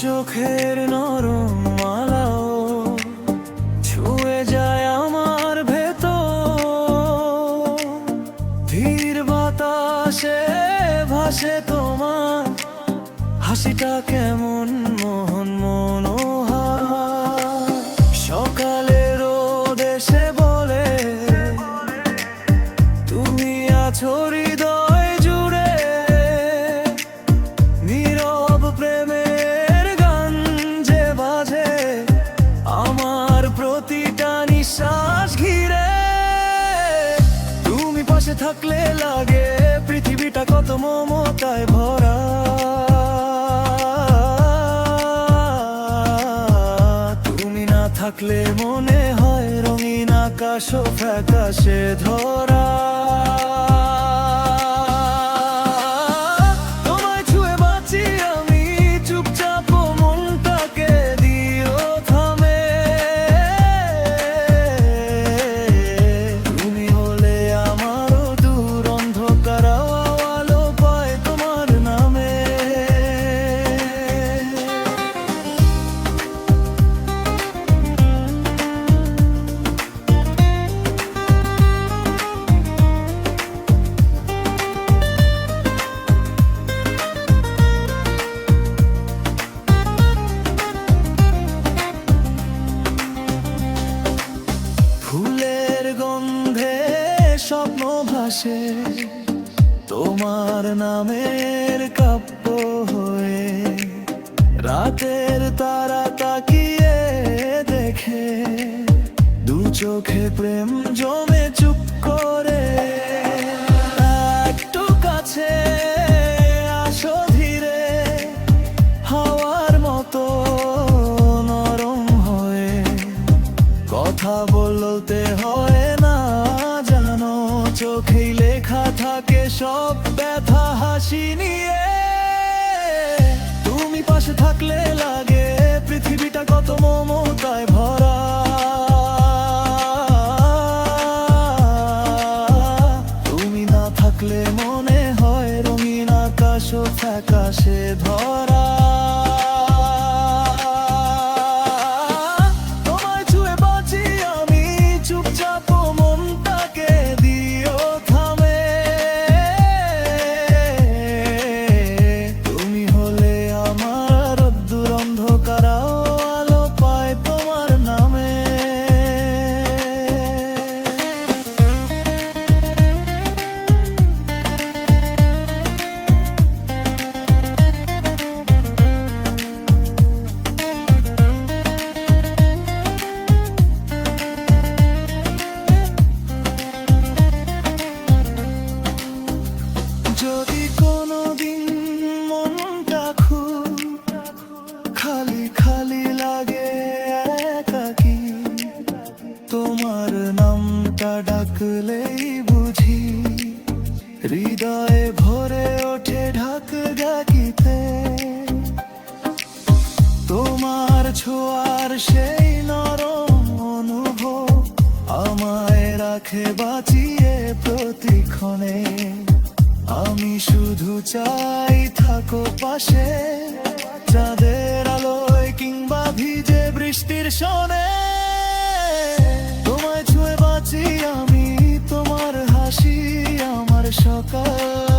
চোখের নরম মালাও ছুয়ে যায় আমার ভেতর। ধীর বাতাসে ভাসে তোমার হাসিটা কেমন মোহন মন থাকলে লাগে। পৃথিবীটা কত মমতায় ভরা। তুমি না থাকলে মনে হয় রঙিন আকাশ ফ্যাকাশে ধরা। ভাসে তোমার নামের কাব্য হয়ে রাতের তারা তাকিয়ে দেখে, দু চোখে প্রেম জমে চুপ করে। একটু কাছে আসো মতো নরম হয়ে কথা বলতে হয় চোখেই লেখা থাকে সব ব্যথা, হাসি নিয়ে। তুমি পাশে থাকলে লাগে, পৃথিবীটা কত মমতায় ভরা। তুমি না থাকলে মনে হয় রঙিন আকাশ ফ্যাকাশে ধরা। তোমার নামটা ডাকলেই বুঝি। হৃদয়ে ভরে ওঠে ঢাক ডাকিতে তোমার ছোঁয়ার সেই নরম অনুভব আমায় রাখে বাঁচিয়ে প্রতিক্ষণে। আমি শুধু চাই থাকো পাশে। চাঁদের আলোয় কিংবা ভিজে বৃষ্টির শোনে 首歌。